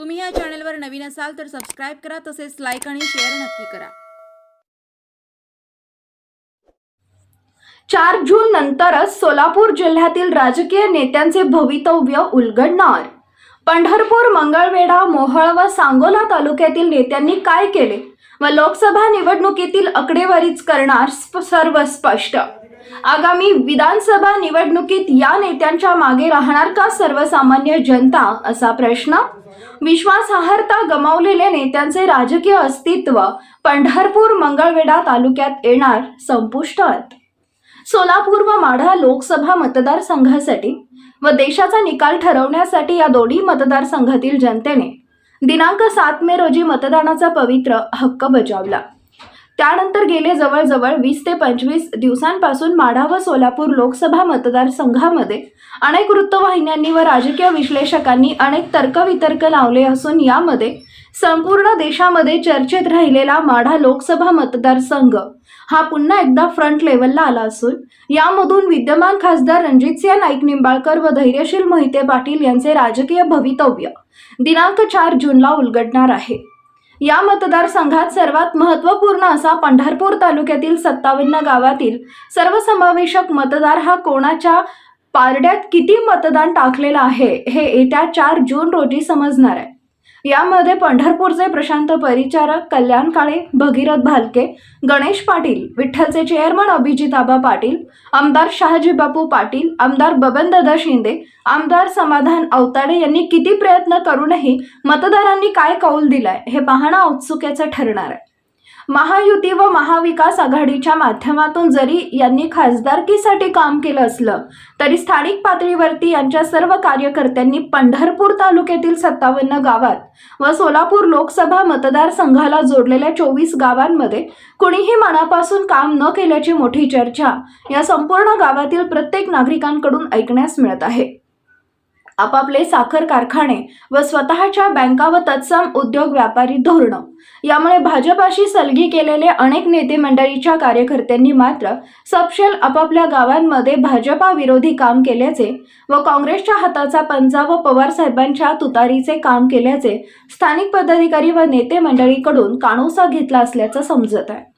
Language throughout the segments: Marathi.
तुम्ही या चॅनलवर नवीन असाल तर सबस्क्राईब करा तसेच लाईक आणि शेअर नक्की करा. चार जून नंतरच सोलापूर जिल्ह्यातील राजकीय नेत्यांचे भवितव्य उलगडणार. पंढरपूर मंगळवेढा मोहळ व सांगोला तालुक्यातील नेत्यांनी काय केले व लोकसभा निवडणुकीतील आकडेवारीच करणार सर्व स्पष्ट. आगामी विधानसभा निवडणुकीत या नेत्यांच्या मागे राहणार का सर्वसामान्य जनता असा प्रश्न? विश्वासार्हता गमावलेल्या नेत्यांचे राजकीय अस्तित्व पंढरपूर मंगळवेढा तालुक्यात येणार संपुष्टात. सोलापूर व माढा लोकसभा मतदारसंघासाठी व देशाचा निकाल ठरवण्यासाठी या दोन्ही मतदारसंघातील जनतेने दिनांक सात मे रोजी मतदानाचा पवित्र हक्क बजावला. त्यानंतर गेले जवळजवळ वीस ते पंचवीस दिवसांपासून माढा व सोलापूर लोकसभा मतदारसंघामध्ये अनेक वृत्तवाहिन्यांनी व राजकीय विश्लेषकांनी अनेक तर्कवितर्क लावले असून यामध्ये संपूर्ण देशामध्ये चर्चेत राहिलेला माढा लोकसभा मतदारसंघ हा पुन्हा एकदा फ्रंट लेवलला आला असून यामधून विद्यमान खासदार रणजितसिंह नाईक निंबाळकर व धैर्यशील मोहिते पाटील यांचे राजकीय भवितव्य दिनांक चार जूनला उलगडणार आहे. या मतदारसंघात सर्वात महत्त्वपूर्ण असा पंढरपूर तालुक्यातील सत्तावन्न गावातील सर्वसमावेशक मतदार हा कोणाच्या पारड्यात किती मतदान टाकलेलं आहे हे येत्या चार जून रोजी समजणार आहे. यामध्ये पंढरपूरचे प्रशांत परिचारक कल्याण काळे भगीरथ भालके गणेश पाटील विठ्ठलचे चेअरमन अभिजित आबा पाटील आमदार शहाजी बापू पाटील आमदार बबनदादा शिंदे आमदार समाधान अवताडे यांनी किती प्रयत्न करूनही मतदारांनी काय कौल दिलाय हे पाहणं औत्सुक्याचं ठरणार आहे. महायुती व महाविकास आघाडीच्या माध्यमातून जरी यांनी खासदारकीसाठी काम केलं असलं तरी स्थानिक पातळीवरती यांच्या सर्व कार्यकर्त्यांनी पंढरपूर तालुक्यातील सत्तावन्न गावात व सोलापूर लोकसभा मतदारसंघाला जोडलेल्या चोवीस गावांमध्ये कुणीही मनापासून काम न केल्याची मोठी चर्चा या संपूर्ण गावातील प्रत्येक नागरिकांकडून ऐकण्यास मिळत आहे. आपापले साखर कारखाने व स्वतःच्या बँका व तत्सम उद्योग व्यापारी धोरणं. यामुळे भाजपाशी सलगी केलेले अनेक नेते मंडळीच्या कार्यकर्त्यांनी मात्र सपशेल आपापल्या गावांमध्ये भाजपा विरोधी काम केल्याचे व काँग्रेसच्या हाताचा पंजा व पवार साहेबांच्या तुतारीचे काम केल्याचे स्थानिक पदाधिकारी व नेते मंडळीकडून काणूसा घेतला असल्याचं समजत आहे.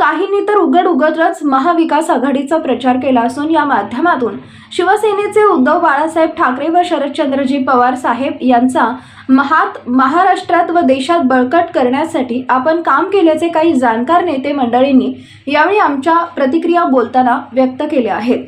काहींनी तर उघड उघडच महाविकास आघाडीचा प्रचार केला असून या माध्यमातून शिवसेनेचे उद्धव बाळासाहेब ठाकरे व शरदचंद्रजी पवार साहेब यांचा महात महाराष्ट्रात व देशात बळकट करण्यासाठी आपण काम केल्याचे काही जाणकार नेते मंडळींनी यावेळी आमच्या प्रतिक्रिया बोलताना व्यक्त केल्या आहेत.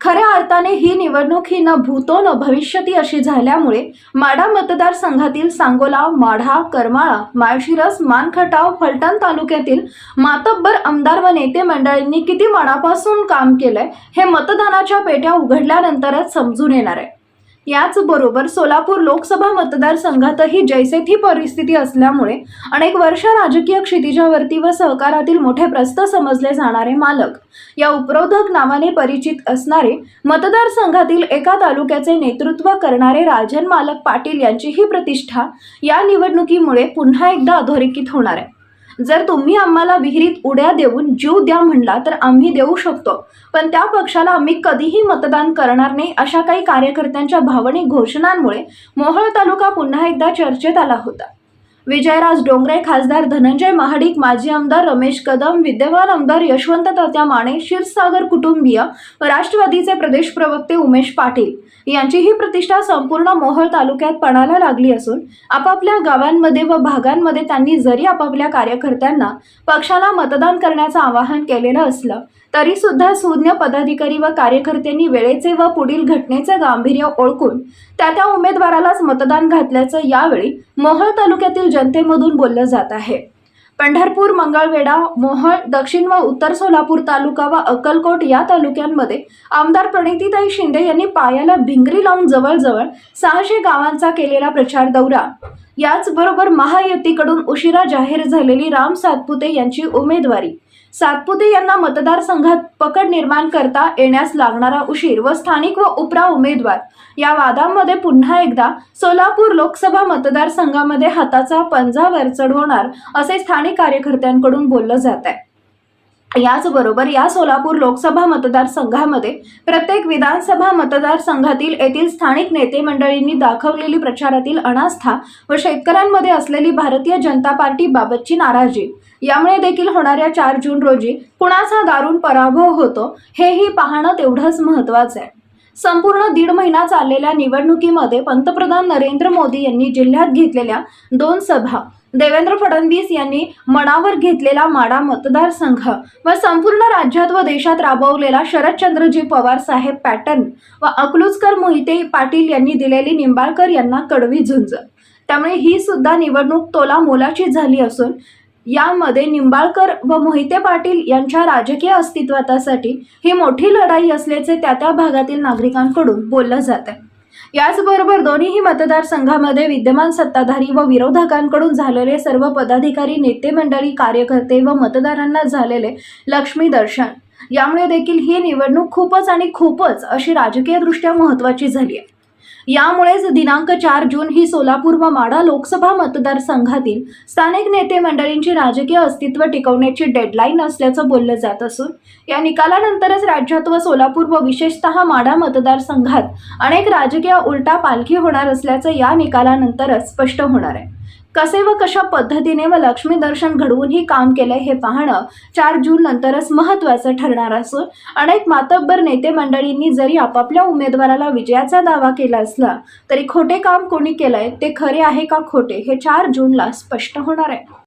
खऱ्या अर्थाने ही निवडणूक ही न भूतो न भविष्यती अशी झाल्यामुळे माढा मतदारसंघातील सांगोला माढा करमाळा माळशिरस मानखटाव फलटण तालुक्यातील मातब्बर आमदार व नेते मंडळींनी किती मनापासून काम केलंय हे मतदानाच्या पेट्या उघडल्यानंतरच समजून येणार आहे. याचबरोबर सोलापूर लोकसभा मतदारसंघातही जैसे थी परिस्थिती असल्यामुळे अनेक वर्ष राजकीय क्षितिजावरती व सहकारातील मोठे प्रस्त समजले जाणारे मालक. या उपरोधक नावाने परिचित असणारे मतदारसंघातील एका तालुक्याचे नेतृत्व करणारे राजन मालक पाटील यांची ही प्रतिष्ठा या निवडणुकीमुळे पुन्हा एकदा अधोरेखित होणार आहे. जर तुम्ही आम्हाला विहिरीत उड्या देऊन जीव द्या म्हणला तर आम्ही देऊ शकतो. पण त्या पक्षाला आम्ही कधीही मतदान करणार नाही अशा काही कार्यकर्त्यांच्या भावनिक घोषणांमुळे मोहोळ तालुका पुन्हा एकदा चर्चेत आला होता. विजयराज डोंगरे खासदार धनंजय महाडिक माजी आमदार रमेश कदम विद्यमान आमदार यशवंत तात्या माने क्षीरसागर कुटुंबीय व राष्ट्रवादीचे प्रदेश प्रवक्ते उमेश पाटील. यांची ही प्रतिष्ठा संपूर्ण मोहोळ तालुक्यात पणाला लागली असून आपापल्या गावांमध्ये व भागांमध्ये त्यांनी जरी आपापल्या कार्यकर्त्यांना पक्षाला मतदान करण्याचं आवाहन केलेलं असलं तरी सुद्धा सुज्ञ पदाधिकारी व कार्यकर्त्यांनी वेळेचे व पुढील घटनेचे गांभीर्य ओळखून त्या त्या उमेदवारालाच मतदान घातल्याचं यावेळी मोहोळ तालुक्यातील जनतेमधून बोललं जात आहे. पंढरपूर मंगळवेढा मोहळ दक्षिण व उत्तर सोलापूर तालुका व अक्कलकोट या तालुक्यांमध्ये आमदार प्रणितीताई शिंदे यांनी पायाला भिंगरी लावून जवळजवळ सहाशे गावांचा केलेला प्रचार दौरा. याचबरोबर महायुतीकडून उशिरा जाहीर झालेली राम सातपुते यांची उमेदवारी. सातपुते यांना मतदारसंघात पकड निर्माण करता येण्यास लागणारा उशीर व स्थानिक व उपरा उमेदवार. या वादामध्ये पुन्हा एकदा सोलापूर लोकसभा मतदारसंघामध्ये हाताचा पंजा वरचढ होणार असे स्थानिक कार्यकर्त्यांकडून बोललं जात आहे याचबरोबर या सोलापूर लोकसभा मतदारसंघामध्ये प्रत्येक विधानसभा मतदारसंघातील येथील स्थानिक नेते मंडळींनी दाखवलेली प्रचारातील अनास्था व शेतकऱ्यांमध्ये असलेली भारतीय जनता पार्टी बाबतची नाराजी. यामुळे देखील होणाऱ्या चार जून रोजी कुणाचा दारुण पराभव होतो हेही पाहणं तेवढंच महत्वाचं आहे. संपूर्ण दीड महिना चाललेल्या निवडणुकीमध्ये पंतप्रधान नरेंद्र मोदी यांनी जिल्ह्यात घेतलेल्या दोन सभा देवेंद्र फडणवीस यांनी मनावर घेतलेला माडा मतदारसंघ व संपूर्ण राज्यात व देशात राबवलेला शरदचंद्रजी पवार साहेब पॅटर्न व अकलूजकर मोहिते पाटील यांनी दिलेली निंबाळकर यांना कडवी झुंज. त्यामुळे ही सुद्धा निवडणूक तोला मोलाची झाली असून यामध्ये निंबाळकर व मोहिते पाटील यांच्या राजकीय अस्तित्वासाठी ही मोठी लढाई असल्याचे त्या त्या भागातील नागरिकांकडून बोललं जात आहे याचबरोबर दोन्हीही मतदारसंघामध्ये विद्यमान सत्ताधारी व विरोधकांकडून झालेले सर्व पदाधिकारी नेते मंडळी कार्यकर्ते व मतदारांना झालेले लक्ष्मी दर्शन. यामुळे देखील ही निवडणूक खूपच आणि खूपच अशी राजकीयदृष्ट्या महत्त्वाची झाली आहे. यामुळेच दिनांक चार जून ही सोलापूर व माढा लोकसभा मतदारसंघातील स्थानिक नेते मंडळींची राजकीय अस्तित्व टिकवण्याची डेडलाईन असल्याचं बोललं जात असून या निकालानंतरच राज्यात व सोलापूर व विशेषतः माढा मतदारसंघात अनेक राजकीय उलटा पालखी होणार असल्याचं या निकालानंतरच स्पष्ट होणार आहे. कसे व कशा पद्धतीने व लक्ष्मी दर्शन घडवून ही काम केलंय हे पाहणं चार जून नंतरच महत्त्वाचं ठरणार असून अनेक मातब्बर नेते मंडळींनी जरी आपापल्या उमेदवाराला विजयाचा दावा केला असला तरी खोटे काम कोणी केलंय ते खरे आहे का खोटे हे चार जूनला स्पष्ट होणार आहे.